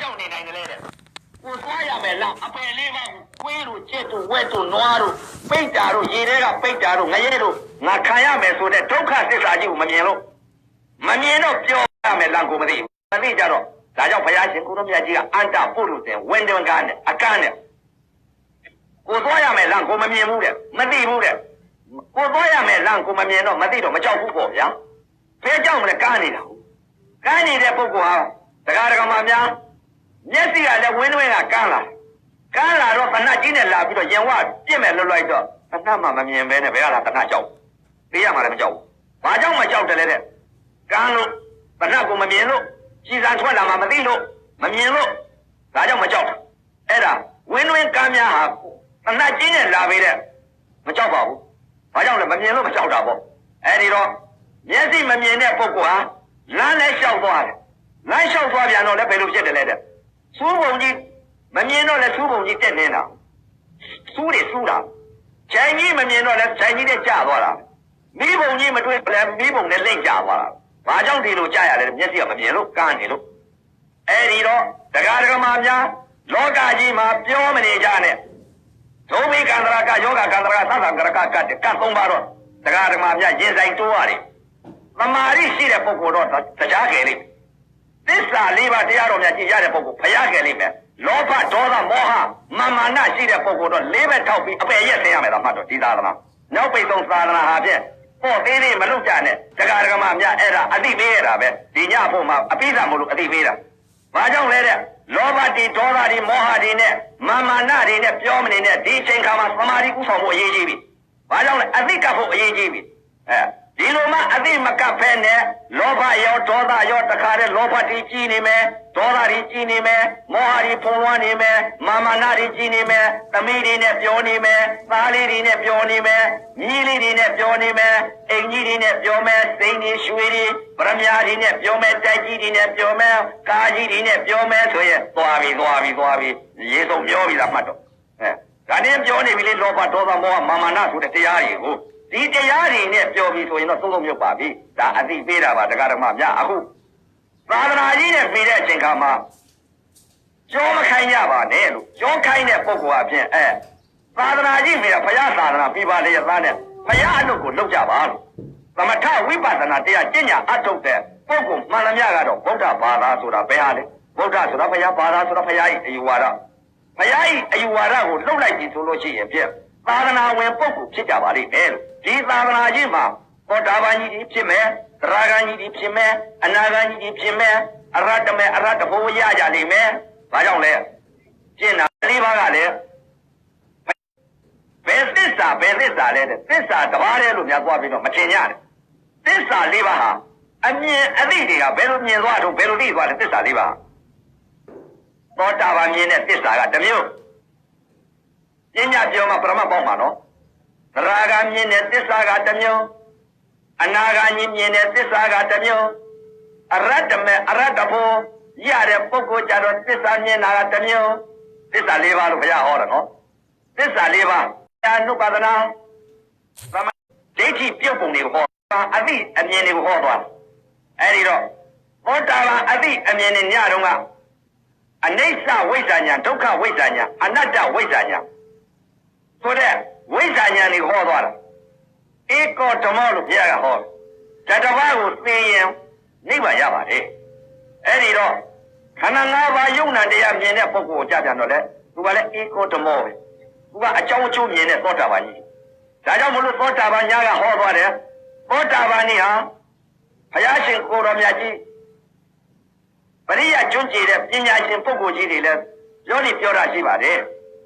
ကြောင့်နေနိုင်တယ်လဲတဲ့ကိုသွားရမယ်လားအပယ်လေးပါကိုကွေးတို့ကျက်တို့ဝက်တို့နွားတို့ပိတ်တာတို့ရေထဲကပိတ်တာတို့ငရဲတို့ငါခံရမယ်ဆိုတဲ့ဒုက္ခသစ္စာကြီးကိုမမြင်လို့မမြင်တော့ပြောရမယ်လားကိုမသိဘူးမသိကြတော့ဒါကြောင့်ဘုရားရှင်ကိုရမြတ်ကြီးကအန္တပုရုဇဉ်ဝင်းတွင်ကားနဲ့အကန့်နဲ့ကိုသွားရမယ်လားကိုမမြင်ဘူးတဲ့မသိဘူးတဲ့ကိုသွားရမယ်လားကိုမမြင်တော့မသိတော့မကြောက်ဘူးပေါ့ဗျာဘယ်ကြောက်မလဲကားနေတာဟုတ်ကားနေတဲ့ပုဂ္ဂိုလ်ဟာတရားဓမ္မများ မျက်စိကလည်းဝင်းတွင်ကကန်းလာကန်းလာတော့တဏှကြီးနဲ့လာပြီးတော့ရင်ဝပြစ်မဲ့လွတ်လိုက်တော့တဏှမှမမြင်ပဲနဲ့ဘယ်ကလာတဏှကြောက်သိရမှာလည်းမကြောက်ဘူးဘာကြောင့်မကြောက်တယ်လဲတဲ့ကန်းလို့တဏှကိုမမြင်လို့ကြည်စံထွက်လာမှမသိလို့မမြင်လို့ဒါကြောင့်မကြောက်တာအဲ့ဒါဝင်းတွင်ကန်းများဟာတဏှကြီးနဲ့လာပေးတဲ့မကြောက်ပါဘူးဘာကြောင့်လဲမမြင်လို့မကြောက်တာပေါ့အဲ့ဒီတော့မျက်စိမမြင်တဲ့ပုဂ္ဂိုလ်ဟာလမ်းနဲ့လျှောက်သွားတယ်လမ်းလျှောက်သွားပြန်တော့လည်းဘယ်လိုဖြစ်တယ်လဲတဲ့ စူးပုံကြီးမမြင်တော့လည်းစူးပုံကြီးတက်နေတာစူးတယ်စူးတာခြံကြီးမမြင်တော့လည်းခြံကြီးနဲ့ကျသွားတာမိဘုံကြီးမတွေ့လည်းမိဘုံနဲ့လိမ့်ကျသွားတာဘာကြောင့်ဒီလိုကြရလဲမျက်စိကမမြင်လို့ကန်းနေလို့အဲ့ဒီတော့တရားဓမ္မများလောကကြီးမှာပြောမနေကြနဲ့ဒုမိကန္တရာကယောဂကန္တရာသသံကရကကတ်ကတ်သုံးပါတော့တရားဓမ္မများရင်ဆိုင်တိုးရတယ်သမာဓိရှိတဲ့ပုဂ္ဂိုလ်တော့တရားကယ်လိမ့် သစ္စာလေးပါးတရားတော်များကြည်ရတဲ့ပုဂ္ဂိုလ်ဖယားကယ်လိမ့်မယ်လောဘဒေါသမောဟမာမာနရှိတဲ့ပုဂ္ဂိုလ်တော့လေးဘက်ထောက်ပြီးအပယ်ရက်ဆင်းရမယ်တော့မှတ်တော့ဒီသာသနာနောက်ပိတ်ဆုံးသာသနာဟာဖြင့်ပေါ့သေးသေးမလုပ်ကြနဲ့တရားဓမ္မများအဲ့ဒါအတိပေးရတာပဲဒီညဖို့မှာအပိဓာမလို့အတိပေးတာဘာကြောင့်လဲတဲ့လောဘတိဒေါသတိမောဟတိနဲ့မာမာနတွေနဲ့ပြောမနေနဲ့ဒီချိန်ခါမှာသမာဓိဥဆောင်ဖို့အရေးကြီးပြီဘာကြောင့်လဲအသိကပ်ဖို့အရေးကြီးပြီအဲ ဒီလိုမှအသိမကပ်ဖဲနဲ့လောဘရောဒေါသရောတခါတည်းလောဘတိကြီးနေမယ်ဒေါသတွေကြီးနေမယ်မောဟတွေဖုံးလွှမ်းနေမယ်မာမာနတွေကြီးနေမယ်သမီးတွေနဲ့ပြောနေမယ်သားလေးတွေနဲ့ပြောနေမယ်မြီးလေးတွေနဲ့ပြောနေမယ်အိမ်ကြီးတွေနဲ့ပြောမယ်စိန်တွေရွှေတွေပရမညာတွေနဲ့ပြောမယ်တိုက်ကြီးတွေနဲ့ပြောမယ်ကားကြီးတွေနဲ့ပြောမယ်ဆိုရင်သွားပြီသွားပြီသွားပြီရေဆုံးပြောပြီလားမှတ်တော့အဲဒါနဲ့ပြောနေပြီလေလောဘဒေါသမောဟမာမာနဆိုတဲ့တရားတွေကို ဒီတရားတွေနဲ့ပြောပြီးဆိုရင်တော့သုံးလုံးမြုပ်ပါပြီဒါအသိပေးတာပါတရားဓမ္မများအခုသာသနာကြီးနဲ့ပြီးတဲ့အချိန်ခါမှာကြောမခိုင်းရပါနဲ့လို့ကြောခိုင်းတဲ့ပုဂ္ဂိုလ်အဖြစ်အဲသာသနာကြီးပြီးတော့ဘုရားသာသနာပြပါလေရသားနဲ့ဘုရားအလုပ်ကိုလုပ်ကြပါလို့သမထဝိပဿနာတရားကျင့်ညာအထုတ်တဲ့ပုဂ္ဂိုလ်မှန်သမျှကတော့ဗုဒ္ဓဘာသာဆိုတာဘယ်ဟာလဲဗုဒ္ဓဆိုတာဘုရားဘာသာဆိုတာဘုရား၏အယူဝါဒဘုရား၏အယူဝါဒကိုလှုပ်လိုက်ပြီဆိုလို့ရှိရင်ဖြင့်သာသနာဝင်ပုဂ္ဂိုလ်ဖြစ်ကြပါလိမ့်မယ်လို့ ဒီသာသနာကြီးမှာသောတာပန်ကြီးဖြစ်မယ်သရဂန်ကြီးဖြစ်မယ်အနာဂန်ကြီးဖြစ်မယ်အရတ္တမေအရတ္တဘုံရကြလိမ့်မယ်ဘာကြောင့်လဲကျင့်တာလေးပါးကလည်းဘယ်သစ္စာဘယ်သစ္စာလဲတဲ့သစ္စာတစ်ပါးတည်းလို့များသွားပြီးတော့မထင်ကြနဲ့သစ္စာလေးပါးဟာအမြင်အသိတွေကဘယ်လိုမြင်သွားတော့ဘယ်လိုသိသွားလဲသစ္စာလေးပါးသောတာပန်မြင်တဲ့သစ္စာကတစ်မျိုးပညာပြောမှပရမတ်ပေါက်မှာနော်သ ရဂံမြင်တဲ့သစ္စာကတစ်မျိုးအနာဂံကြီးမြင်တဲ့သစ္စာကတစ်မျိုးအရတ္တမေအရတ္တဘောရတဲ့ပုဂ္ဂိုလ်ကြတော့သစ္စာမြင်တာကတစ်မျိုးသစ္စာလေးပါးလို့ဘုရားဟောတယ်နော်သစ္စာလေးပါးအနုပါဒနာသမဒိဋ္ဌိပြုတ်ပုံတွေကိုဟောအသိအမြင်တွေကိုဟောသွားအဲဒီတော့သောတာပန်အသိအမြင်နဲ့ညတော့ကအနိစ္စဝိဇ္ဇာညာဒုက္ခဝိဇ္ဇာညာအနတ္တဝိဇ္ဇာညာဆိုတဲ့ ဝိဇ္ဇာညာတွေဟောသွားတာဧကောဓမ္မလို့ဘုရားကဟောတယ်တတဘာကိုသိရင်နိဗ္ဗာန်ရပါတယ်အဲ့ဒီတော့ခန္ဓာ၅ပါးယုံနာတရားမြင်တဲ့ပုဂ္ဂိုလ်ကိုကြပြန်တော့လေသူကလည်းဧကောဓမ္မပဲသူကအကြောင်းအကျိုးမြင်တဲ့သောတာပန်ကြီးဒါကြောင့်မလို့သောတာပန်ညာကဟောသွားတယ်သောတာပန်นี่ဟာဘုရားရှင်ကိုတော်မြတ်ကြီးပရိယကျွန်းကြည်တဲ့ပညာရှင်ပုဂ္ဂိုလ်ကြီးတွေလည်းပြောနေပြောတာရှိပါတယ်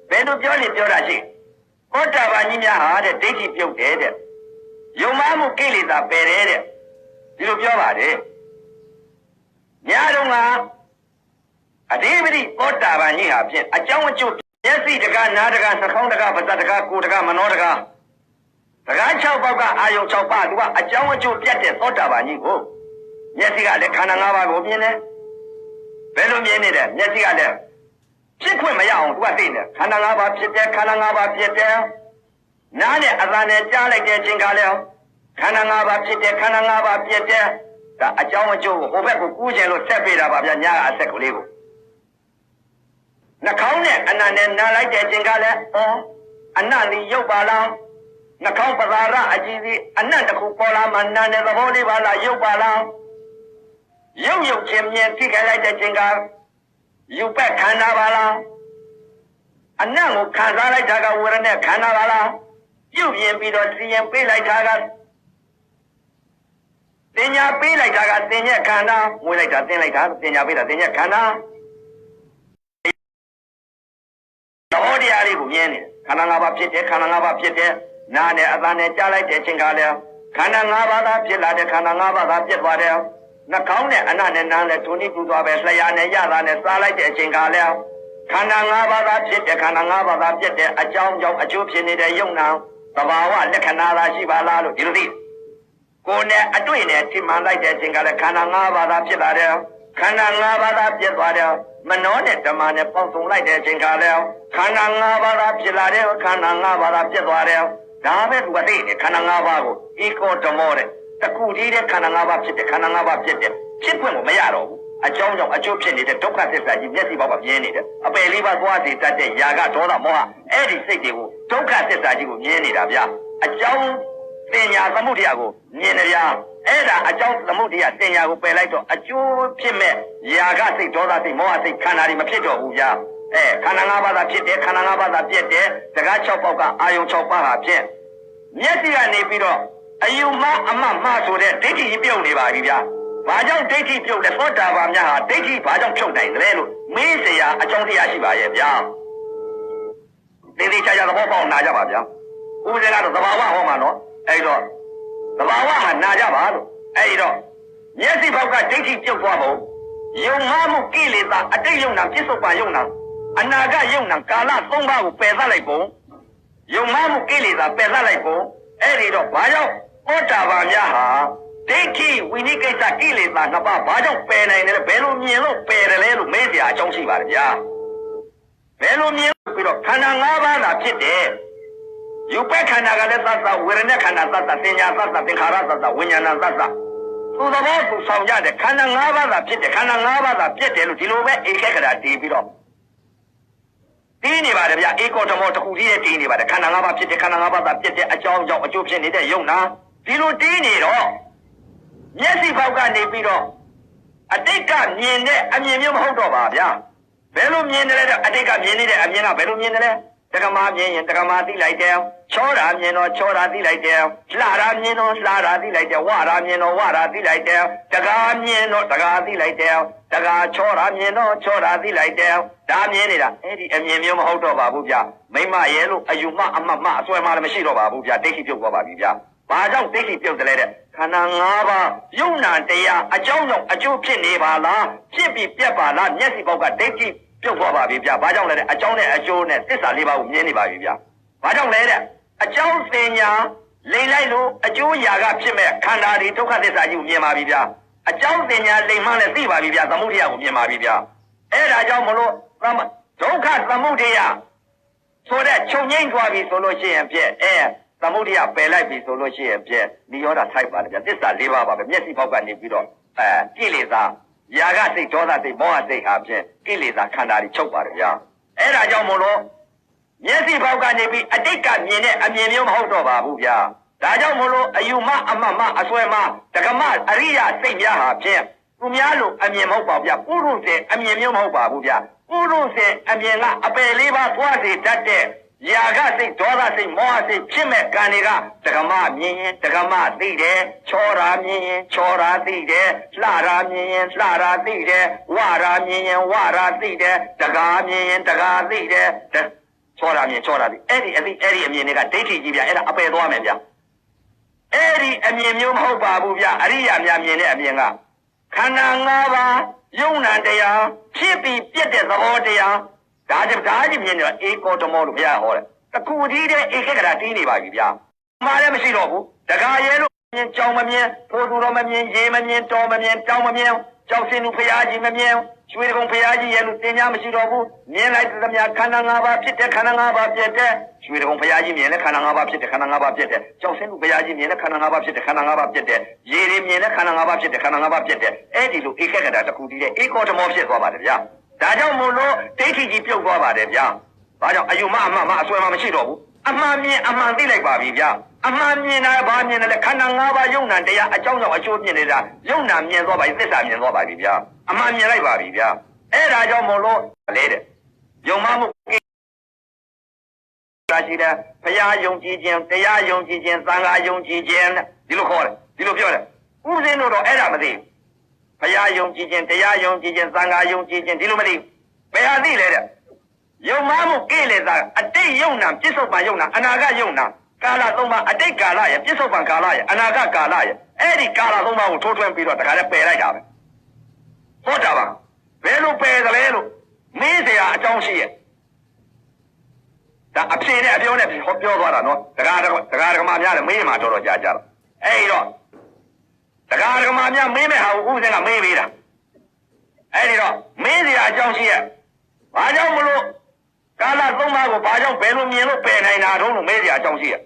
ဘယ်လိုပြောနေပြောတာရှိ သောတာပန်ကြီးများဟာတဲ့ဒိဋ္ဌိပြုတ်တယ်တဲ့ယုံမှမှုကိလေသာပယ်တယ်တဲ့ဒီလိုပြောပါတယ်ညာတော့ကအဓိပတိသောတာပန်ကြီးဟာဖြင့်အကြောင်းအကျိုးမျက်စိတကားနားတကားသခေါင်းတကားပါးတကားကိုယ်တကားမနောတကားတကား6ပေါက်ကအာယုံ6ပါးသူကအကြောင်းအကျိုးပြတ်တဲ့သောတာပန်ကြီးကိုမျက်စိကလည်းခန္ဓာ၅ပါးကိုမြင်တယ်ဘယ်လိုမြင်နေတယ်မျက်စိကလည်း ဖြစ်ခွင့်မရအောင်သူကသိနေခန္ဓာ၅ပါးဖြစ်တယ်ခန္ဓာ၅ပါးဖြစ်တယ်နားနဲ့အသာနဲ့ကြားလိုက်တဲ့အချိန်ကလည်းခန္ဓာ၅ပါးဖြစ်တယ်ခန္ဓာ၅ပါးဖြစ်တယ်ဒါအကြောင်းအကျိုးကိုဟိုဘက်ကိုကူးခြင်းလို့ဆက်ပေးတာပါဗျာညာကအဆက်ကလေးကိုနှာခေါင်းနဲ့အနံနဲ့နားလိုက်တဲ့အချိန်ကလည်းဩအနံလေးရုပ်ပါလားနှာခေါင်းပသာရအကြည့်စီအနံတစ်ခုပေါ်လာမှနာနဲ့သဘောလေးပါလားရုပ်ပါလားရုပ်ရုပ်ချင်းမြင်ထိခိုက်လိုက်တဲ့အချိန်က ယူပက်ခန္ဓာပါလားအနံကိုခံစားလိုက်တာကဝေဒနာခန္ဓာပါလားပြုတ်ပြင်ပြီးတော့စီရင်ပေးလိုက်တာကတင်ညာပေးလိုက်တာကတင်ညက်ခန္ဓာငွေလိုက်တာတင်လိုက်တာတင်ညာပေးတာတင်ညက်ခန္ဓာသဘောတရားလေးကိုမြင်နေခန္ဓာ၅ပါးဖြစ်တယ်ခန္ဓာ၅ပါးဖြစ်တယ်နာနဲ့အသံနဲ့ကြားလိုက်တဲ့အချိန်ကလည်းခန္ဓာ၅ပါးသာဖြစ်လာတဲ့ခန္ဓာ၅ပါးသာပြတ်သွားတယ် နှာခေါင်းနဲ့အနနဲ့နားနဲ့ဒုနိကူသွားပဲလျှာနဲ့ရတာနဲ့စားလိုက်တဲ့အချိန်ကလည်းခန္ဓာ၅ပါးသာဖြစ်တဲ့ခန္ဓာ၅ပါးသာပြတ်တဲ့အကြောင်းကြောင့်အကျိုးဖြစ်နေတဲ့ယုံနာသဘာဝလက္ခဏာသာရှိပါလားလို့ဒီလိုသိကိုယ်နဲ့အတွေ့နဲ့ထိမှန်လိုက်တဲ့အချိန်ကလည်းခန္ဓာ၅ပါးသာဖြစ်လာတယ်ခန္ဓာ၅ပါးသာပြတ်သွားတယ်မနောနဲ့ဓမ္မနဲ့ပေါင်းစုံလိုက်တဲ့အချိန်ကလည်းခန္ဓာ၅ပါးသာဖြစ်လာတယ်ခန္ဓာ၅ပါးသာပြတ်သွားတယ်ဒါပဲသူကသိနေခန္ဓာ၅ပါးကိုဧကောဓမောတဲ့ တခုတည်းတဲ့ခန္ဓာ၅ပါးဖြစ်တယ်ခန္ဓာ၅ပါးဖြစ်တယ်ဖြစ်ခွင့်ကိုမရတော့ဘူးအကြောင်းကြောင့်အကျိုးဖြစ်နေတဲ့ဒုက္ခသစ္စာကြီးမျက်စိပေါက်ကမြင်နေတယ်အပယ်လေးပါးသွားစီတတ်တဲ့ຢာကဒေါသမောဟအဲ့ဒီစိတ်တွေကိုဒုက္ခသစ္စာကြီးကိုမြင်နေတာဗျာအကြောင်းပညာသမှုတရားကိုမြင်နေဗျာအဲ့ဒါအကြောင်းသမှုတရားတင်ညာကိုပယ်လိုက်တော့အကျိုးဖြစ်မဲ့ຢာကစိတ်ဒေါသစိတ်မောဟစိတ်ခန္ဓာတွေမဖြစ်တော့ဘူးဗျာအဲခန္ဓာ၅ပါးသာဖြစ်တယ်ခန္ဓာ၅ပါးသာပြည့်တယ်တကား၆ပေါက်ကအာယုံ၆ပါးဟာဖြစ်မျက်စိကနေပြီးတော့ အယုံမအမမဆိုတဲ့ဒိဋ္ဌိပြုတ်နေပါပြီဗျာ။ဘာကြောင့်ဒိဋ္ဌိပြုတ်လဲသောတာပန်များဟာဒိဋ္ဌိဘာကြောင့်ဖြုတ်နိုင်သလဲလို့မေးစရာအကြောင်းတရားရှိပါရဲ့ဗျာ။သေသေးချာချာသဘောပေါက်နာကြပါဗျာ။ဦးဇင်းကတော့သဘာဝဟောမှာနော်။အဲ့တော့သဘာဝဟာနာကြပါလို့အဲ့တော့မျက်စိဘောက်ကဒိဋ္ဌိပြုတ်သွားပုံယုံမှားမှုကိလေသာအတိတ်ယုံနာပြစ္ဆုတ်ပါယုံနာအနာဂတ်ယုံနာကာလ၃ပါးကိုပယ်သတ်လိုက်ပုံယုံမှားမှုကိလေသာပယ်သတ်လိုက်ပုံ အဲ့ဒီတော့ဘာကြောင့်ဩတာပန်များဟာဒိဋ္ဌိဝိနိကိစ္စကိလေသာနှစ်ပါးဘာကြောင့်ပယ်နိုင်တယ်လဲဘယ်လိုမြင်လို့ပယ်တယ်လဲလို့မေးစရာအကြောင်းရှိပါတယ်ဗျာဘယ်လိုမြင်ပြီးတော့ခန္ဓာ၅ပါးသာဖြစ်တယ်ယူပက်ခန္ဓာကလည်းသတ်သဝေရณะခန္ဓာသတ်သတင်ညာသတ်သသင်္ခါရသတ်သဝိညာဏသတ်သသူသဘောသူဆောင်ကြတဲ့ခန္ဓာ၅ပါးသာဖြစ်တယ်ခန္ဓာ၅ပါးသာပြည့်တယ်လို့ဒီလိုပဲဧကခရာတည်ပြီးတော့ တင်းနေပါတယ်ဗျဧကောဓမောတစ်ခုကြီးနဲ့တင်းနေပါတယ်ခန္ဓာ၅ပါးဖြစ်တယ်ခန္ဓာ၅ပါးသာပြည့်တဲ့အကြောင်းကြောင့်အကျိုးဖြစ်နေတဲ့ယုံနာဒီလိုတင်းနေတော့မျက်စိဘောက်ကနေပြီးတော့အတိတ်ကမြင်တဲ့အမြင်မျိုးမဟုတ်တော့ပါဗျာဘယ်လိုမြင်တယ်လဲအတိတ်ကမြင်နေတဲ့အမြင်ကဘယ်လိုမြင်တယ်လဲတက္ကမမြင်ရင်တက္ကမသိလိုက်တယ်ချောတာမြင်တော့ချောတာသိလိုက်တယ်လှတာမြင်တော့လှတာသိလိုက်တယ်ဝတာမြင်တော့ဝတာသိလိုက်တယ်တကားမြင်တော့တကားသိလိုက်တယ် တကားချောတာမြင်တော့ချောတာသိလိုက်တယ်ဒါမြင်နေတာအဲ့ဒီအမြင်မျိုးမဟုတ်တော့ပါဘူးဗျမိမရဲ့လို့အယူမအမတ်မအစွဲမလည်းမရှိတော့ပါဘူးဗျဒိဋ္ဌိပြုတ်သွားပါပြီဗျဘာကြောင့်ဒိဋ္ဌိပြုတ်တယ်လဲတဲ့ခန္ဓာ၅ပါးယုံနာတရားအကြောင်းကြောင့်အကျိုးဖြစ်နေပါလားဖြစ်ပြီးပြက်ပါလားမျက်စိပေါက်ကဒိဋ္ဌိပြုတ်သွားပါပြီဗျာ။ဘာကြောင့်လဲတဲ့အကြောင်းနဲ့အကျိုးနဲ့သစ္စာလေးပါးကိုမြင်နေပါပြီဗျာ။ဘာကြောင့်လဲတဲ့အကြောင်းစင်ညာလိမ်လိုက်လို့အကျိုးရာကဖြစ်မဲ့ခန္ဓာဒီဒုက္ခသစ္စာကြီးကိုမြင်ပါပြီဗျာ။ အကြောင်းစင်ညာလိမ်မှလည်းသိပါပြီဗျာ။သမုဒိယကိုမြင်ပါပြီဗျာ။အဲ့ဒါကြောင့်မလို့သမဒုက္ခသမုဒိယဆိုတဲ့ချုပ်ငိမ့်သွားပြီဆိုလို့ရှိရင်ပြည့်အဲသမုဒိယပယ်လိုက်ပြီဆိုလို့ရှိရင်ပြည့်နိရောဓထိုက်ပါလေဗျာ။သစ္စာလေးပါးပါပဲမျက်စိပေါက်ကနေပြီးတော့အဲကိလေသာຢာကစိတ်ဒေါသစိတ်မောဟစိတ်ဟာဖြင့်ကိလေသာခန္ဓာတွေချုပ်ပါတယ်ဗျာအဲ့ဒါကြောင့်မို့လို့မျက်စိဘောက်ကနေပြီးအတိတ်ကမြင်တဲ့အမြင်မျိုးမဟုတ်တော့ပါဘူးဗျာ ဒါကြောင့်မို့လို့အယူမအမတ်မအစွဲမတက္ကမအရိယစိတ်များဟာဖြင့်သူများလိုအမြင်မဟုတ်ပါဘူးဗျာပုရုษေအမြင်မျိုးမဟုတ်ပါဘူးဗျာပုရုษေအမြင်ကအပယ်လေးပါးသွားစေတတ်တဲ့ຢာကစိတ်ဒေါသစိတ်မောဟစိတ်ဖြစ်မဲ့ကံတွေကတက္ကမမြင်ရင်တက္ကမသိတယ်ချောတာမြင်ရင်ချောတာသိတယ်လှတာမြင်ရင်လှတာသိတယ်ဝတာမြင်ရင်ဝတာသိတယ်တကားမြင်ရင်တကားသိတယ်ချောတာမြင်ချောတာသိအဲ့ဒီအသိအဲ့ဒီအမြင်တွေကဒိဋ္ဌိကြီးဗျအဲ့ဒါအပယ်သွားမယ်ဗျ အဲ့ဒီအမြင်မျိုးမဟုတ်ပါဘူးဗျအရိယာများမြင်တဲ့အမြင်ကခန္ဓာ၅ပါးယုံနာတရားဖြစ်ပြီးပြည့်တဲ့သဘောတရားဒါကြဒါကြီးမြင်နေတော့အေကောတမောလို့ဘုရားဟောတယ်တကူကြီးတဲ့ဧကဂရတီးနေပါပြီဗျာမှားလည်းမရှိတော့ဘူးတကာရဲလို့မြင်ကြောင်မမြင်ဖိုးသူတော်မမြင်ရေမမြင်တော်မမြင်တောင်မမြင်ကြောက်စင်သူဘုရားကြီးမမြင် ရွှေကုံဘုရားကြီးရဲ့လို့တင်ညာမရှိတော့ဘူးမြင်လိုက်သမျှခန္ဓာ၅ပါးဖြစ်တဲ့ခန္ဓာ၅ပါးဖြစ်တဲ့ရွှေကုံဘုရားကြီးမြင်လဲခန္ဓာ၅ပါးဖြစ်တဲ့ခန္ဓာ၅ပါးဖြစ်တဲ့ကြောက်စင်သူဘုရားကြီးမြင်လဲခန္ဓာ၅ပါးဖြစ်တဲ့ခန္ဓာ၅ပါးဖြစ်တဲ့ရေတွေမြင်လဲခန္ဓာ၅ပါးဖြစ်တဲ့ခန္ဓာ၅ပါးဖြစ်တဲ့အဲ့ဒီလိုဧကဂရတကူတည်တဲ့ဧကောတမောဖြစ်သွားပါတယ်ဗျာဒါကြောင့်မို့လို့ဒိဋ္ဌိကြီးပြုတ်သွားပါတယ်ဗျာဘာကြောင့်အယူမအမှန်မအစွဲမမရှိတော့ဘူးအမှန်မြင်အမှန်သိလိုက်ပါပြီဗျာအမှန်မြင်တာဘာမြင်တယ်လဲခန္ဓာ၅ပါးယုံနာတရားအကြောင်းကြောင့်အကျိုးမြင်နေတာယုံနာမြင်သွားပါပြီသစ္စာမြင်သွားပါပြီဗျာ အမှန်မြင်လိုက်ပါပြီဗျာအဲ့ဒါကြောင့်မို့လို့လေတဲ့ယုံမမှုတာရှိတယ်ဘုရားယုံကြည်ခြင်းတရားယုံကြည်ခြင်းသံဃာယုံကြည်ခြင်းတဲ့ဒီလိုခေါ်တယ်ဒီလိုပြောတယ်ဥပဇင်းတို့တော့အဲ့ဒါမသိဘူးဘုရားယုံကြည်ခြင်းတရားယုံကြည်ခြင်းသံဃာယုံကြည်ခြင်းဒီလိုမသိဘူးဘယ်ဟာသိလဲတဲ့ယုံမမှုကိလေသာအတိတ်ယုံနာပြစ္ဆုတ်ပံယုံနာအနာဂတ်ယုံနာကာလသုံးပါအတိတ်ကာလရဲ့ပြစ္ဆုတ်ပံကာလရဲ့အနာဂတ်ကာလရဲ့အဲ့ဒီကာလသုံးပါကိုထိုးထွင်းပြီးတော့တခါလဲပယ်လိုက်တာပဲ ဟုတ်တာပါဘယ်လိုပယ်သလဲလို့မေးเสียအကြောင်းရှိရဲ့ ဒါအဖြေနဲ့အပြောနဲ့ဟောပြောသွားတာနော်တကားတကားတကမာများလည်းမေးမှတော်တော်ကြာကြတော့အဲ့တော့တကားတကမာများမေးမဲ့ဟာကိုဥစဉ်ကမေးပေးတာအဲ့ဒီတော့မေးစရာအကြောင်းရှိရဲ့ဘာကြောင့်မလို့ကာလသုံးပါးကိုဘာကြောင့်ဘယ်လိုမြင်လို့ပယ်နိုင်တာတုံးလို့မေးစရာအကြောင်းရှိရဲ့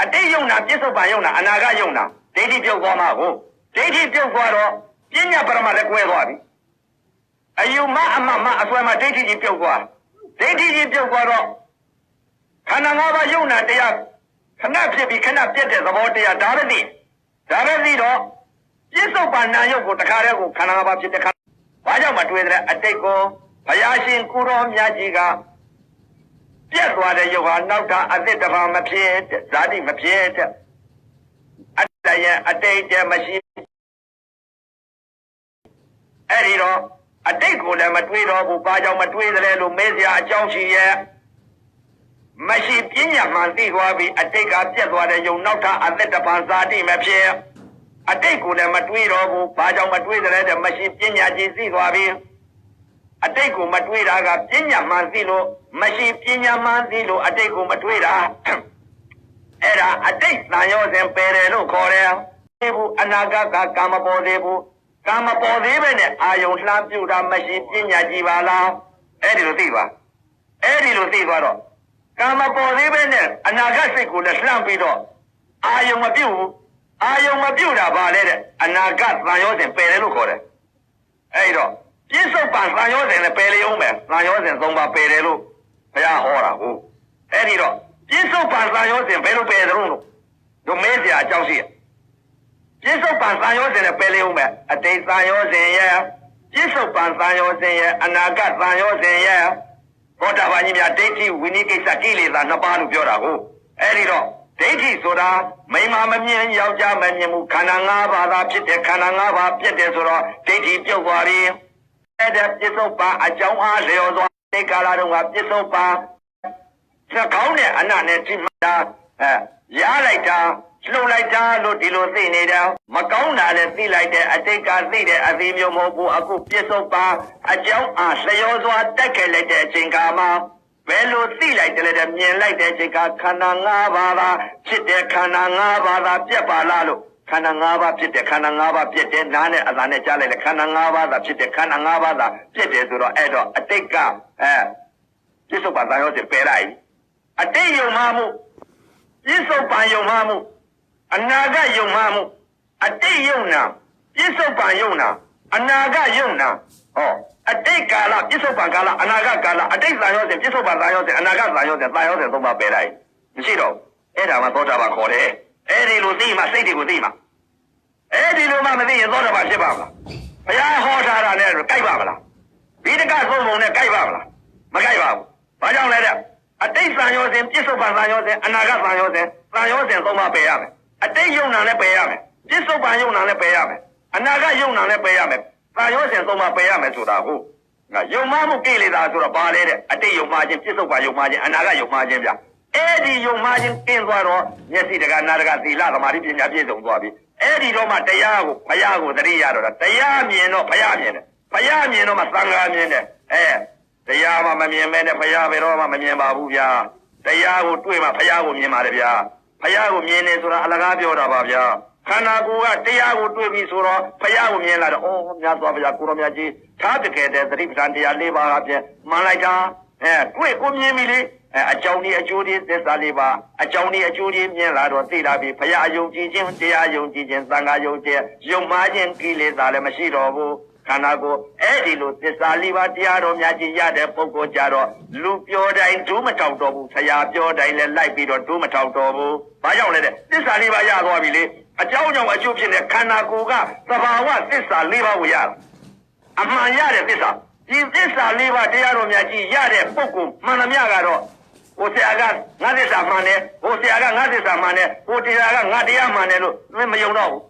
အတိတ်ယုံနာပြစ္ဆုတ်ပံယုံနာအနာဂတ်ယုံနာဒိဋ္ဌိပြုတ်သွားမှာကို ဒိဋ္ဌိပြုတ်သွားတော့ပညာပရမတ်လည်းကွဲသွားပြီအယူမအမမအစွဲမဒိဋ္ဌိကြီးပြုတ်သွားဒိဋ္ဌိကြီးပြုတ်သွားတော့ခန္ဓာ၅ပါးယုံနာတရားခဏဖြစ်ပြီးခဏပြတ်တဲ့သဘောတရားဒါပဲသိဒါပဲသိတော့ပြစ္ဆုတ်ပါဏာယုတ်ကိုတခါတည်းကိုခန္ဓာ၅ပါးဖြစ်တဲ့ခန္ဓာဘာကြောင့်မတွေးတဲ့အတိတ်ကိုဘုရားရှင်ကုတော်မြတ်ကြီးကပြတ်သွားတဲ့ယုတ်ဟာနောက်တာအသစ်တစ်ပါးမဖြစ်တဲ့ဇာတိမဖြစ်တဲ့အတ္တရဲ့အတိတ်တည်းမရှိ အဲ့ဒီတော့အတိတ်ကိုလည်းမတွေးတော့ဘူးဘာကြောင့်မတွေးသလဲလို့မေးစရာအကြောင်းရှိရဲ့မရှိပညာမှန်သိသွားပြီအတိတ်ကပြတ်သွားတဲ့ယုံနောက်ထပ်အသက်တပံဇာတိမဖြစ်အတိတ်ကိုလည်းမတွေးတော့ဘူးဘာကြောင့်မတွေးသလဲတဲ့မရှိပညာကြီးသိသွားပြီအတိတ်ကိုမတွေးတာကပညာမှန်သိလို့မရှိပညာမှန်သိလို့အတိတ်ကိုမတွေးတာအဲ့ဒါအတိတ်သံရောစဉ်ပယ်တယ်လို့ခေါ်တယ်ဒီဘူးအနာဂတ်ကကာမပေါ်သေးဘူး ကာမပေါ်သေးပဲနဲ့အာယုံလှမ်းပြူတာမရှိပညာကြည်ပါလားအဲ့ဒီလိုသိပါအဲ့ဒီလိုသိသွားတော့ကာမပေါ်သေးပဲနဲ့အနာဂတ်စိတ်ကိုလည်းလှမ်းပြီးတော့အာယုံမပြုတ်ဘူးအာယုံမပြုတ်တာပါလေတဲ့အနာဂတ်သံရောစဉ်ပယ်တယ်လို့ခေါ်တယ်အဲ့ဒီတော့ပြစ္ဆုတ်ပံသံရောစဉ်လည်းပယ်လေအောင်ပဲသံရောစဉ်သုံးပါပယ်တယ်လို့ဘုရားဟောတာဟုတ်အဲ့ဒီတော့ပြစ္ဆုတ်ပံသံရောစဉ်ဘယ်လိုပယ်တယ်လို့တို့မေးစရာအကြောင်းရှိတယ် ပြစ္ဆုတ်ပံသံယောဇဉ်နဲ့ပယ်လေးဦးမယ်အတိတ်သံယောဇဉ်ရဲ့ပြစ္ဆုတ်ပံသံယောဇဉ်ရဲ့အနာဂတ်သံယောဇဉ်ရဲ့ဘောဓဘာကြီးများဒိဋ္ဌိဝိနည်းကိစ္စကိလေသာနှစ်ပါးလို့ပြောတာကိုအဲ့ဒီတော့ဒိဋ္ဌိဆိုတာမိမမမြင်ယောက်ျားမမြင်ဘူးခန္ဓာ၅ပါးသာဖြစ်တဲ့ခန္ဓာ၅ပါးပြည့်တယ်ဆိုတော့ဒိဋ္ဌိပြုတ်သွားပြီအဲ့ဒါပြစ္ဆုတ်ပံအကြောင်းအားလျော်သွားဒီကာလတုန်းကပြစ္ဆုတ်ပံနှကောင်းတဲ့အနနဲ့ကြည့်မှတာအဲရလိုက်တာ လှုပ်လိုက်တာလို့ဒီလိုသိနေတယ်မကောင်းတာလည်းသိလိုက်တယ်အတိတ်ကသိတဲ့အသေးမျိုးမဟုတ်ဘူးအခုပြစ္ဆုတ်ပါအကြောင်းအားလျောစွာတက်ခဲ့လိုက်တဲ့အချိန်ကမှဘယ်လိုသိလိုက်တယ်လဲတဲ့မြင်လိုက်တဲ့အချိန်ကခန္ဓာ၅ပါးသာဖြစ်တဲ့ခန္ဓာ၅ပါးသာပြက်ပါလားလို့ခန္ဓာ၅ပါးဖြစ်တဲ့ခန္ဓာ၅ပါးပြက်တဲ့နားနဲ့အသာနဲ့ကြားလိုက်လေခန္ဓာ၅ပါးသာဖြစ်တဲ့ခန္ဓာ၅ပါးသာပြက်တယ်ဆိုတော့အဲ့တော့အတိတ်ကအဲပြစ္ဆုတ်ပါသာရောစပယ်လိုက်အတိတ်ယုံမှမှုပြစ္ဆုတ်ပံယုံမှမှု အနာဂတ်ယုံမှမှုအတိတ်ယုံနာပြစ္ဆုတ်ပံယုံနာအနာဂတ်ယုံနာဟောအတိတ်ကာလပြစ္ဆုတ်ပံကာလအနာဂတ်ကာလအတိတ်သာရောစဉ်ပြစ္ဆုတ်ပံသာရောစဉ်အနာဂတ်သာရောစဉ်သာရောစဉ်သုံးပါပယ်လိုက်မရှိတော့ဘူးအဲ့ဒါမှသောတာပန်ခေါ်တယ်အဲ့ဒီလိုသိမှစိတ်တွေကိုသိမှအဲ့ဒီလိုမှမသိရင်သောတာပန်ဖြစ်ပါမလားဘုရားဟောထားတာနဲ့ကြိုက်ပါမလားဒီတကသုံးပုံနဲ့ကြိုက်ပါမလားမကြိုက်ပါဘူးဘာကြောင့်လဲတဲ့အတိတ်သံယောစဉ်ပြစ္ဆုတ်ပံသံယောစဉ်အနာဂတ်သံယောစဉ်သံယောစဉ်သုံးပါပယ်ရမယ် အတိတ်ယုံနာလည်းပယ်ရမယ်ပြစ္ဆုတ်ပံယုံနာလည်းပယ်ရမယ်အနာဂတ်ယုံနာလည်းပယ်ရမယ်သံယောစဉ်သုံးပါပယ်ရမယ်ဆိုတာဟုတ်ငါယုံမမှုကိလေသာဆိုတော့ဘာလဲတဲ့အတိတ်ယုံမခြင်းပြစ္ဆုတ်ပံယုံမခြင်းအနာဂတ်ယုံမခြင်းဗျအဲ့ဒီယုံမခြင်းကျင်းသွားတော့မျက်စိတကနာတကသီလသမာဓိပညာပြည့်စုံသွားပြီအဲ့ဒီတော့မှတရားကိုဘုရားကိုသတိရတော့တာတရားမြင်တော့ဘုရားမြင်တယ်ဘုရားမြင်တော့မှသံဃာမြင်တယ်အဲတရားမှမမြင်မဲနဲ့ဘုရားဘယ်တော့မှမမြင်ပါဘူးဗျာတရားကိုတွေ့မှဘုရားကိုမြင်ပါတယ်ဗျာ ဘုရားကိုမြင်နေဆိုတာအလကားပြောတာပါဗျာခန္ဓာကိုယ်ကတရားကိုတွေ့ပြီဆိုတော့ဘုရားကိုမြင်လာတော့အော်မြတ်စွာဘုရားကိုရောမြတ်ကြီးထားတကယ်တဲ့သတိပဋ္ဌာန်တရား၄ပါးအပြင်မှန်လိုက်တာအဲတွေ့ကိုမြင်ပြီလေအဲအကြောင်းဒီအကျိုးဒီသစ္စာလေးပါအကြောင်းဒီအကျိုးဒီမြင်လာတော့သိလာပြီဘုရားယုံကြည်ခြင်းတရားယုံကြည်ခြင်းသံဃာယုံကြည်ယုံမှားခြင်းကိလေသာလည်းမရှိတော့ဘူး ခန္ဓာကိုယ်အဲ့ဒီလိုသစ္စာလေးပါးတရားတော်များကြီးရတဲ့ပုဂ္ဂိုလ်ကြတော့လူပြောတိုင်းဒုမထောက်တော့ဘူးဆရာပြောတိုင်းလည်းလိုက်ပြီးတော့ဒုမထောက်တော့ဘူးဘာကြောင့်လဲတဲ့သစ္စာလေးပါးရသွားပြီလေအကြောင်းကြောင့်အကျိုးဖြစ်တဲ့ခန္ဓာကိုယ်ကသဘာဝသစ္စာလေးပါးကိုရတာအမှန်ရတဲ့သစ္စာဒီသစ္စာလေးပါးတရားတော်များကြီးရတဲ့ပုဂ္ဂိုလ်မှန်သမျှကတော့ဟိုဆရာကငါသစ္စာမှန်တယ်ဟိုဆရာကငါသစ္စာမှန်တယ်ဟိုတရားကငါတရားမှန်တယ်လို့မယုံတော့ဘူး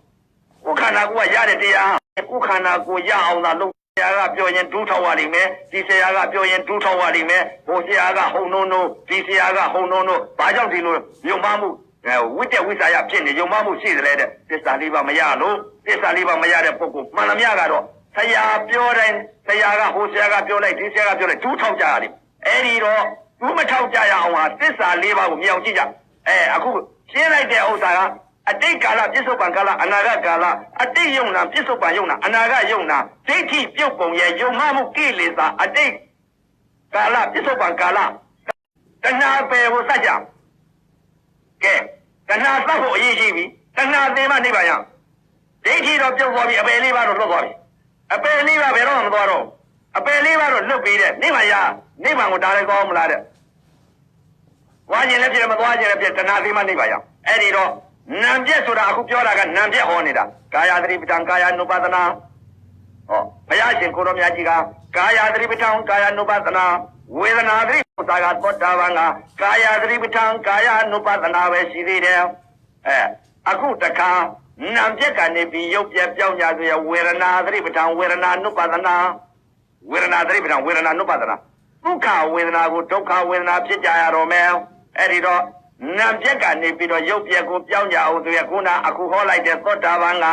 ကိုယ်ခန္ဓာကိုယ်ကရတဲ့တရားကိုယ်ခန္ဓာကိုယ်ရအောင်သာလုပ်ဆရာကပြောရင်ဒူးထောက်ရလိမ့်မယ်ဒီဆရာကပြောရင်ဒူးထောက်ရလိမ့်မယ်ဟိုဆရာကဟုံနှုံနှုံဒီဆရာကဟုံနှုံနှုံဘာကြောင့်ဒီလိုယုံမှမှုအဲဝိတ္တဝိစာယဖြစ်နေယုံမှမှုရှိတယ်လေတဲ့သစ္စာလေးပါမရလို့သစ္စာလေးပါမရတဲ့ပုဂ္ဂိုလ်မှန်သမျှကတော့ဆရာပြောတိုင်းဆရာကဟိုဆရာကပြောလိုက်ဒီဆရာကပြောလိုက်ဒူးထောက်ကြရတယ်အဲ့ဒီတော့ဒူးမထောက်ကြရအောင်ဟာသစ္စာလေးပါကိုမြင်အောင်ကြည့်ကြအဲအခုရှင်းလိုက်တဲ့ဥစ္စာက အတိတ်ကာလပြစ္ဆုတ်ပံကာလအနာဂတ်ကာလအတိတ်ယုံနာပြစ္ဆုတ်ပံယုံနာအနာဂတ်ယုံနာဒိဋ္ဌိပြုတ်ပုံရဲ့ယုံမှမှုကိလေသာအတိတ်ကာလပြစ္ဆုတ်ပံကာလတဏှာပယ်ကိုစัจကြကဲတဏှာသတ်ဖို့အရေးရှိပြီတဏှာသိမှနိဗ္ဗာန်ရဒိဋ္ဌိတော့ပြုတ်သွားပြီအပယ်လေးပါတော့လွတ်သွားပြီအပယ်လေးပါဘယ်တော့မှမသွားတော့အပယ်လေးပါတော့လွတ်ပြီးတဲ့နိဗ္ဗာန်ရနိဗ္ဗာန်ကိုဒါလည်းကောင်းမလားတဲ့သွားခြင်းလည်းဖြစ်မသွားခြင်းလည်းဖြစ်တဏှာသိမှနိဗ္ဗာန်ရအဲ့ဒီတော့ နံပြက်ဆိုတာအခုပြောတာကနံပြက်ဟောနေတာကာယသတိပဋ္ဌာန်ကာယ ानु ပါဒနာဟောဘုရားရှင်ကိုရောမြတ်ကြီးကကာယသတိပဋ္ဌာန်ကာယ ानु ပါဒနာဝေဒနာသတိပဋ္ဌာန်ကသောတာပန်ကကာယသတိပဋ္ဌာန်ကာယ ानु ပါဒနာပဲရှိသေးတယ်အဲအခုတခါနံပြက်ကနေပြီးရုပ်ပြက်ပြောင်းကြဆိုရဝေဒနာသတိပဋ္ဌာန်ဝေဒနာ ानु ပါဒနာဝေဒနာသတိပဋ္ဌာန်ဝေဒနာ ानु ပါဒနာဒုက္ခဝေဒနာကိုဒုက္ခဝေဒနာဖြစ်ကြရတော့မယ်အဲ့ဒီတော့ နံပြက်ကနေပြီးတော့ရုပ်ပြက်ကိုပြောင်းကြအောင်ဆိုရခုနအခုဟောလိုက်တဲ့သောတာပန်က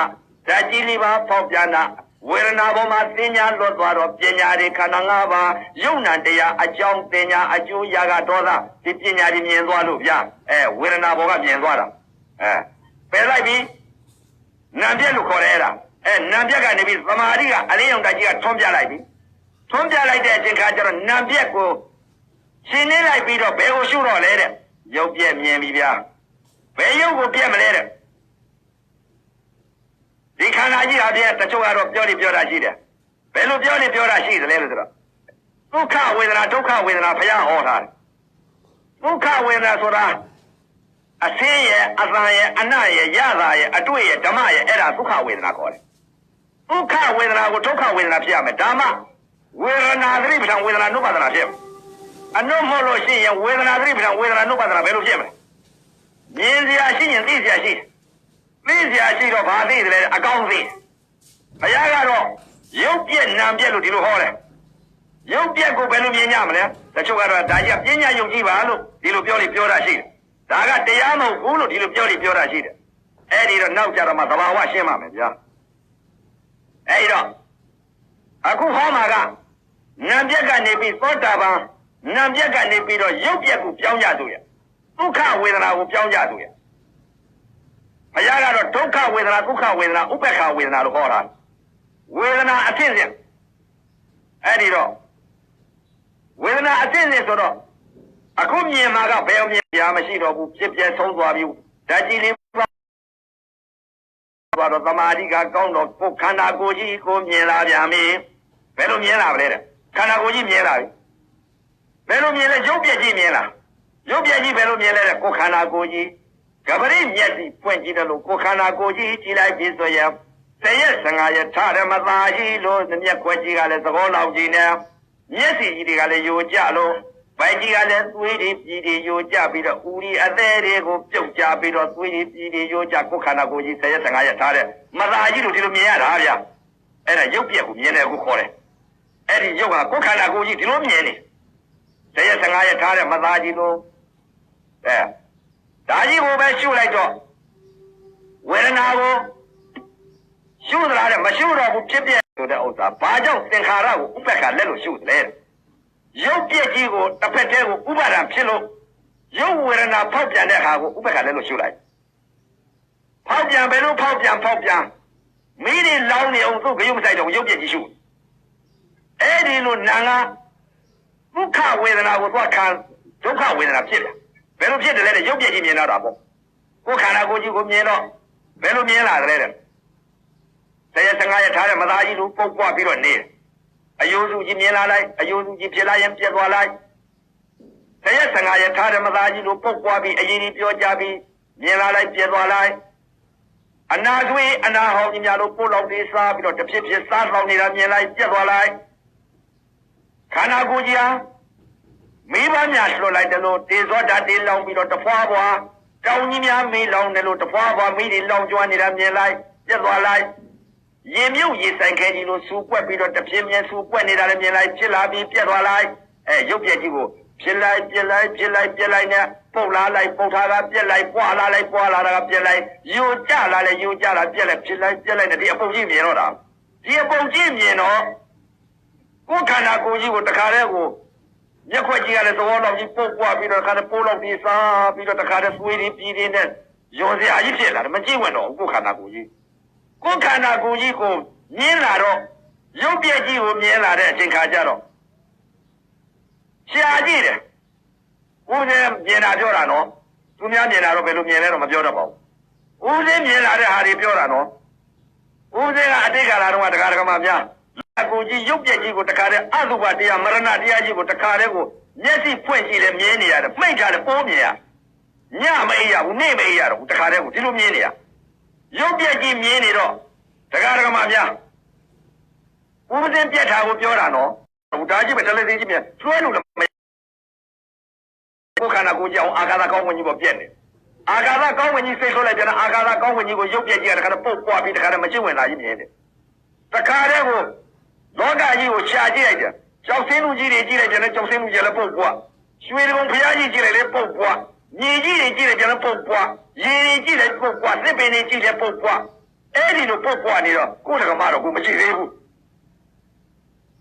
ဓာတ်ကြီးလေးပါပေါက်ပြန်တာဝေဒနာပေါ်မှာသင်ညာလွတ်သွားတော့ပညာတွေခန္ဓာ၅ပါးယုံနာတရားအကြောင်းသင်ညာအကျိုးရာဂဒေါသဒီပညာတွေမြင်သွားလို့ဗျအဲဝေဒနာပေါ်ကမြင်သွားတာအဲပယ်လိုက်ပြီနံပြက်လို့ခေါ်တယ်အဲ့ဒါအဲနံပြက်ကနေပြီးသမာဓိကအလင်းရောင်တကြီးကထွန်းပြလိုက်ပြီထွန်းပြလိုက်တဲ့အချိန်ခါကျတော့နံပြက်ကိုရှင်းနေလိုက်ပြီးတော့ဘယ်ကိုရှုတော့လဲတဲ့ ရုပ်ပြက်မြင်ပြီဗျာဘယ်ရုပ်ကိုပြက်မလဲတဲ့ဒီခန္ဓာကြီးဟာပြက်တချို့ကတော့ပြောနေပြောတာရှိတယ်ဘယ်လိုပြောနေပြောတာရှိသလဲလို့ဆိုတော့ဒုက္ခဝေဒနာဒုက္ခဝေဒနာဘုရားဟောတာဒုက္ခဝေဒနာဆိုတာအစင်းရဲ့အသံရဲ့အနရဲ့ရတာရဲ့အတွေ့ရဲ့ဓမ္မရဲ့အဲ့ဒါဒုက္ခဝေဒနာခေါ်တယ်ဒုက္ခဝေဒနာကိုဒုက္ခဝေဒနာဖြစ်ရမယ်ဓမ္မဝေဒနာသတိပဋ္ဌာန်ဝေဒနာနုပါဒနာဖြစ်မယ် အနုမဟုတ်လို့ရှိရင်ဝေဒနာသတိပဋ္ဌာန်ဝေဒနာနုပါဒနာဘယ်လိုဖြစ်မလဲမြင်စရာရှိရင်သိစရာရှိသိစရာရှိတော့ဘာသိတယ်လဲအကောင်းသိဘုရားကတော့ရုပ်ပြက်နာမ်ပြက်လို့ဒီလိုဟောတယ်ရုပ်ပြက်ကိုဘယ်လိုမြင်ကြမလဲတချို့ကတော့ဒါကြီးပညာယုံကြည်ပါလို့ဒီလိုပြောလို့ပြောတာရှိတယ်ဒါကတရားမဟုတ်ဘူးလို့ဒီလိုပြောလို့ပြောတာရှိတယ်အဲ့ဒီတော့နောက်ကြတော့မှသဘာဝရှင်းပါမယ်ဗျာအဲ့ဒီတော့အခုဟောမှာကနာမ်ပြက်ကနေပြီးသောတာပန် နာမ်ပြက်ကနေပြီးတော့ရုပ်ပြက်ကိုပြောင်းကြသူရဒုက္ခဝေဒနာကိုပြောင်းကြသူရဘုရားကတော့ဒုက္ခဝေဒနာဒုက္ခဝေဒနာဥပ္ပခဝေဒနာလို့ခေါ်တာဝေဒနာအဖြစ်စဉ်အဲ့ဒီတော့ဝေဒနာအဖြစ်စဉ်ဆိုတော့အခုမြင်မှာကဘယ်မြင်ပြမရှိတော့ဘူးဖြစ်ပြဆုံးသွားပြီဓာတ်ကြီးလေးပါတော့သမာဓိကကောင်းတော့ကိုခန္ဓာကိုယ်ကြီးကိုမြင်လာပြန်ပြီဘယ်လိုမြင်လာပါလဲတဲ့ခန္ဓာကိုယ်ကြီးမြင်လာပြီ ဘယ်လိုမြင်လဲရုပ်ပြည့်ကြီးမြင်လားရုပ်ပြည့်ကြီးဘယ်လိုမြင်လဲတဲ့ကိုခန္ဓာကိုယ်ကြီးကပရိမျက်စိပွင့်ကြည့်တယ်လို့ကိုခန္ဓာကိုယ်ကြီးကြည့်လိုက်ပြီဆိုရင်ဆယ်ရက်15ရက်ထားတယ်မသားကြီးလို့မျက်ခွက်ကြီးကလည်းသဘောလောက်ကြီးနေမျက်စိကြီးတွေကလည်းယိုကျလို့ဗိုက်ကြီးကလည်းသွေးတွေပြည်တွေယိုကျပြီးတော့ဦးရီအသေးတွေကိုပြုတ်ကျပြီးတော့သွေးတွေပြည်တွေယိုကျကိုခန္ဓာကိုယ်ကြီးဆယ်ရက်15ရက်ထားတယ်မသားကြီးလို့ဒီလိုမြင်ရတာဗျအဲ့ဒါရုပ်ပြက်ကိုမြင်တယ်ကိုခေါ်တယ်အဲ့ဒီရုပ်ကကိုခန္ဓာကိုယ်ကြီးဒီလိုမြင်နေဆ ယ်ရက်15ရက်ထားတယ်မသားကြီးလို့အဲဒါကြီးကိုပဲရှုလိုက်တော့ဝေဒနာကိုရှုသလားတဲ့မရှုတော့ဘူးဖြစ်ပြဆိုတဲ့ဥစ္စာဘာကြောင့်သင်္ခါရကိုဥပ္ပခါလက်လို့ရှုတယ်ရုပ်ပြည့်ကြီးကိုတစ်ဖက်တည်းကိုဥပါဒံဖြစ်လို့ရုပ်ဝေဒနာဖောက်ပြန်တဲ့ဟာကိုဥပ္ပခါလက်လို့ရှုလိုက်ဖောက်ပြန်ဘယ်လိုဖောက်ပြန်ဖောက်ပြန်မိတွေလောင်းနေအောင်သူ့ဂယုမဆိုင်တော့ရုပ်ပြည့်ကြီးရှုအဲ့ဒီလိုနာငါ ဒုက္ခဝေဒနာကိုသွားခံဒုက္ခဝေဒနာဖြစ်တယ်ဘယ်လိုဖြစ်တယ်လဲတဲ့ရုပ်ပြည့်ကြီးမြင်တော့တာပေါ့ကိုယ်ခန္ဓာကိုယ်ကြီးကိုမြင်တော့ဘယ်လိုမြင်လာတယ်လဲတဲ့ဆယ်ရက်15ရက်ထားတဲ့မသားကြီးလိုပုတ်ပွားပြီးတော့နေတယ်အယိုးစုကြီးမြင်လာလိုက်အယိုးစုကြီးဖြစ်လာရင်ပြက်သွားလိုက်ဆယ်ရက်15ရက်ထားတဲ့မသားကြီးလိုပုတ်ပွားပြီးအရင်ကြီးပြောကြပြီးမြင်လာလိုက်ပြက်သွားလိုက်အနာသွေးအနာဟောင်းကြီးများလိုပို့လောက်လေးစားပြီးတော့တစ်ဖြစ်ဖြစ်စားဆောင်နေတာမြင်လိုက်ပြက်သွားလိုက်ခ န္ဓာကိုယ်ကြီးဟာမိဘများလွှတ်လိုက်တယ်လို့တေဇောဓာတ်တေလောင်ပြီးတော့တဖွာဖွာတောင်ကြီးများမေးလောင်တယ်လို့တဖွာဖွာမိတွေလောင်ကျွမ်းနေတာမြင်လိုက်ပြက်သွားလိုက်ရင်မြုပ်ရေဆိုင်ခဲကြီးလိုစူပွက်ပြီးတော့တပြင်းပြင်းစူပွက်နေတာလည်းမြင်လိုက်ဖြစ်လာပြီးပြက်သွားလိုက်အဲရုပ်ပြက်ကြီးကိုဖြစ်လိုက်ပြက်လိုက်ဖြစ်လိုက်ပြက်လိုက်နဲ့ပုတ်လာလိုက်ပုတ်ထားတာပြက်လိုက်ပွာလာလိုက်ပွာလာတာကပြက်လိုက်ယိုကြလာလဲယိုကြလာပြက်လိုက်ဖြစ်လိုက်ပြက်လိုက်နဲ့ဒီအပုတ်ကြီးမြင်တော့တာဒီအပုတ်ကြီးမြင်တော့ ကိုယ်ခန္ဓာကိုယ်ကြီးကိုတခါတည်းကိုမျက်ခွက်ကြီးကလည်းသဘောလောက်ကြီးပုတ်ပွားပြီးတော့တခါတည်းပိုးလောက်ပြီးစားပြီးတော့တခါတည်းသွေးတွေပြည်တွေနဲ့ယွန်စရာကြီးဖြစ်လာတယ်မကြည့်ဝင်တော့ဘူးကိုယ်ခန္ဓာကိုယ်ကြီးကိုယ်ခန္ဓာကိုယ်ကြီးကိုမြင်လာတော့ရုပ်ပြက်ကြီးကိုမြင်လာတဲ့အချိန်ခါကျတော့ရှားကြည့်တယ်ဦးစင်းမြင်တာပြောတာနော်သူများမြင်တာတော့ဘယ်လိုမြင်လဲတော့မပြောတတ်ပါဘူးဦးစင်းမြင်လာတဲ့ဟာတွေပြောတာနော်ဦးစင်းကအတိတ်ကာလတုန်းကတရားဓမ္မများ လက်ကိုကြီးရုပ်ပြက်ကြီးကိုတခါတည်းအတုပတရားမရဏတရားကြီးကိုတခါတည်းကိုမျက်စိဖွင့်ကြည့်လဲမြင်နေရတယ်မှိတ်ထားတယ်ပိုးမြင်ရညမအေးရဘူးနေ့မအေးရတော့ဘူးတခါတည်းကိုဒီလိုမြင်နေရရုပ်ပြက်ကြီးမြင်နေတော့တရားဓမ္မများဥပဒေပြက်တာကိုပြောတာနော်ဟိုဒါကြီးပဲတလက်သေးကြီးမြင်ကျွဲလို့လည်းမကိုယ်ခန္ဓာကိုယ်ကြောင့်အာဃာတကောင်းဝင်ကြီးပေါ်ပြက်နေအာဃာတကောင်းဝင်ကြီးစိတ်ဆိုးလိုက်ပြန်အာဃာတကောင်းဝင်ကြီးကိုရုပ်ပြက်ကြီးကတခါတော့ပုတ်ပွားပြီးတခါတော့မချစ်ဝင်လာကြီးမြင်တယ်တခါတည်းကို လောကကြီးကိုရှာကြည့်လိုက်တယ်ကြောက်စင်းလူကြီးတွေကြည့်လိုက်ပြန်ကြောက်စင်းလူကြီးလည်းပုတ်ပွားရွှေကုံဖျားကြီးကြည့်လိုက်လေပုတ်ပွားညီကြီးတွေကြည့်လိုက်ပြန်ပုတ်ပွားရေတွေကြည့်လိုက်ပုတ်ပွားသစ်ပင်တွေကြည့်လိုက်ပုတ်ပွားအဲ့ဒီလိုပုတ်ပွားနေတော့ကိုယ်တကမတော့ကိုမရှိသေးဘူး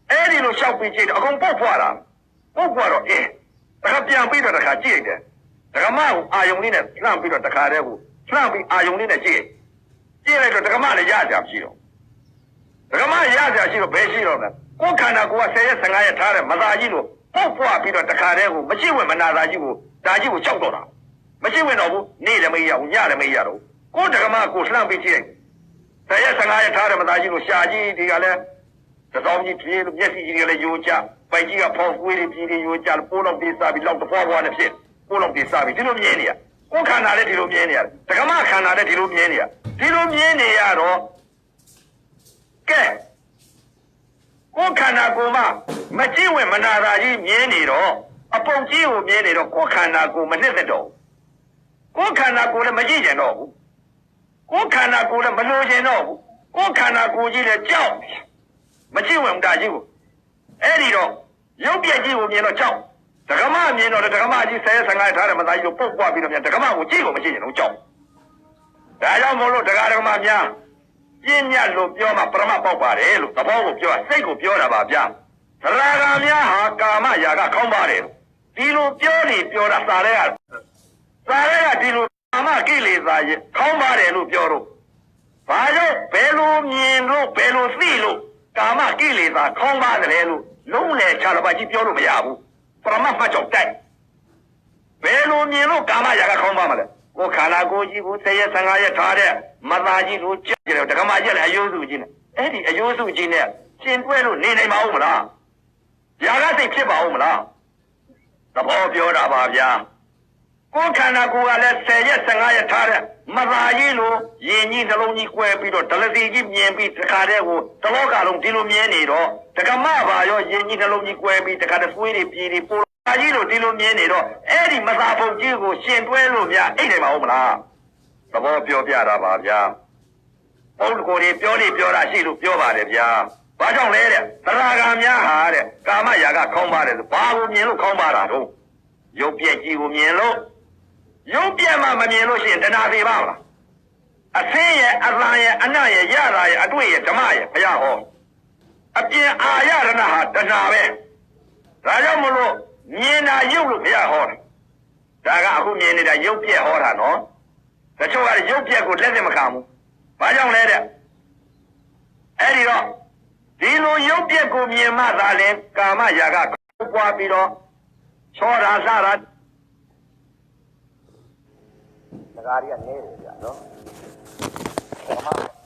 အဲ့ဒီလိုလျှောက်ပြီးကြည့်တော့အကုန်ပုတ်ပွားတာပုတ်ပွားတော့အင်းတခါပြန်ပြီးတော့တခါကြည့်တယ်တကမကိုအာယုံလေးနဲ့လှမ်းပြီးတော့တခါတည်းကိုလှမ်းပြီးအာယုံလေးနဲ့ကြည့်ကြည့်လိုက်တော့တကမလည်းရကြမရှိတော့ တကမရကြရှိတော့ဘယ်ရှိတော့လဲကိုယ်ခန္ဓာကိုယ်က10ရက်15ရက်ထားတဲ့မသာကြီးလို့ပုတ်ပွားပြီးတော့တခါတည်းကိုမရှိဝင်မနာသာကြီးကိုဒါကြီးကိုကြောက်တော့တာမရှိဝင်တော့ဘူးနေ့လည်းမရဘူးညလည်းမရတော့ဘူးကိုယ်တကမကိုလှမ်းပြီးကြည့်လိုက်တရက်15ရက်ထားတယ်မသားကြီးလို့ရှာကြီးဒီကလည်းသစောင်းကြီးပြေးလို့မျက်စိကြီးတွေကလည်းယိုကျပိုက်ကြီးကဖောင်းကွေးတွေပြေးတွေယိုကျပိုးလောက်ပြေးစားပြီးလောက်တဖွာဖွာနဲ့ဖြစ်ပိုးလောက်ပြေးစားပြီးဒီလိုမြင်နေရကိုယ်ခန္ဓာလည်းဒီလိုမြင်နေရတယ်တက္ကမခန္ဓာလည်းဒီလိုမြင်နေရဒီလိုမြင်နေရတော့ ကဲကိုယ်ခန္ဓာကိုယ်မှမကြည့်ဝင်မနာတာကြီးမြင်နေတော့အပုံကြီးကိုမြင်နေတော့ကိုယ်ခန္ဓာကိုယ်မနှစ်သက်တော့ဘူးကိုယ်ခန္ဓာကိုယ်လည်းမကြည့်ကြတော့ဘူးကိုယ်ခန္ဓာကိုယ်လည်းမလိုချင်တော့ဘူးကိုယ်ခန္ဓာကိုယ်ကြီးလည်းကြောက်မကြည့်ဝင်ဘူးဒါကြီးကိုအဲ့ဒီတော့ရုပ်ပြက်ကြီးကိုမြင်တော့ကြောက်ဒကမမြင်တော့လည်းဒကမကြီးဆယ်ဆယ်ငါးထားတယ်မသားကြီးကိုပုတ်ပွားပြီးတော့မြန်ဒကမကိုကြည့်ကိုမကြည့်ချင်ဘူးကြောက်ဒါကြောင့်မို့လို့ဒကာဒကမများ ပြင်းညတ်လို့ပြောမှပရမပေါက်ပါတယ်လို့သဘောကိုပြောစိတ်ကိုပြောတာပါဗျာသရဂါများဟာကာမရာဂခေါင်းပါတယ်ဒီလိုပြောနေပြောတာစာရဲကစာရဲကဒီလိုကာမကိလေသာရဲ့ခေါင်းပါတယ်လို့ပြောတော့ဘာကြောင့်ဘယ်လိုမြင်လို့ဘယ်လိုသိလို့ကာမကိလေသာခေါင်းပါတယ်လို့လုံးလေခြားတစ်ပါးကြီးပြောလို့မရဘူးပရမတ်မှတ်ကြောင့်တိုက်ဘယ်လိုမြင်လို့ကာမရာဂခေါင်းပါမလဲ ကိုယ်ခန္ဓာကိုယ်ကြီးကို10ရက်15ရက်ထားတဲ့မသားကြီးကိုကြည့်ကြတယ်ဒကမကြီးလည်းအယိုးစုကြီးနဲ့အဲ့ဒီအယိုးစုကြီးနဲ့ရှင်တွဲလို့နေနိုင်မအောင်မလားရာဂစိတ်ဖြစ်ပါအောင်မလားသဘောပြောတာပါဗျာကိုယ်ခန္ဓာကိုယ်ကလည်း10ရက်15ရက်ထားတဲ့မသာကြီးလိုရင်ကြီးနှလုံးကြီးကွဲပြီးတော့ဒလစီကြီးမြင်ပြီးတခါတည်းကိုတလောကလုံးဒီလိုမြင်နေတော့တက္ကမပါရောရင်ကြီးနှလုံးကြီးကွဲပြီးတခါတည်းသွေးတွေပြေးတွေပို လာကြီးလိုဒီလိုမြင်နေတော့အဲ့ဒီမသာဖုန်ကြီးကိုရှင်တွဲလို့များအိတ်နိုင်ပါဦးမလားသဘောပြောပြတာပါဗျာဘုန်းကိုယ်တွေပြောနေပြောတာရှိလို့ပြောပါတယ်ဗျာဘာကြောင့်လဲတဲ့သရဂါများဟာတဲ့ကာမရာဂခေါင်းပါတယ်ဆိုဘာကိုမြင်လို့ခေါင်းပါတာတော့ရုပ်ပြက်ကြီးကိုမြင်လို့ရုပ်ပြက်မှမမြင်လို့ရှိရင်တဏှာသေးပါမလားအသင်းရဲ့အသံရဲ့အနတ်ရဲ့ရတာရဲ့အတွေ့ရဲ့ဓမ္မရဲ့ဘုရားဟောအပြင်အာရဏဟာတဏှာပဲဒါကြောင့်မလို့ မြင်တာရုပ်လို့ဘုရားဟောတယ်ဒါကအခုမြင်နေတာရုပ်ပြက်ဟောတာနော်တချို့ကရုပ်ပြက်ကိုလက်သင့်မခံဘူးဘာကြောင့်လဲတဲ့အဲ့ဒီတော့ဒီလိုရုပ်ပြက်ကိုမြင်မှသာလဲကာမရာဂပွားပြီးတော့ချောတာစတာငကားတွေကနေတယ်ဗျာနော်ဓမ္မ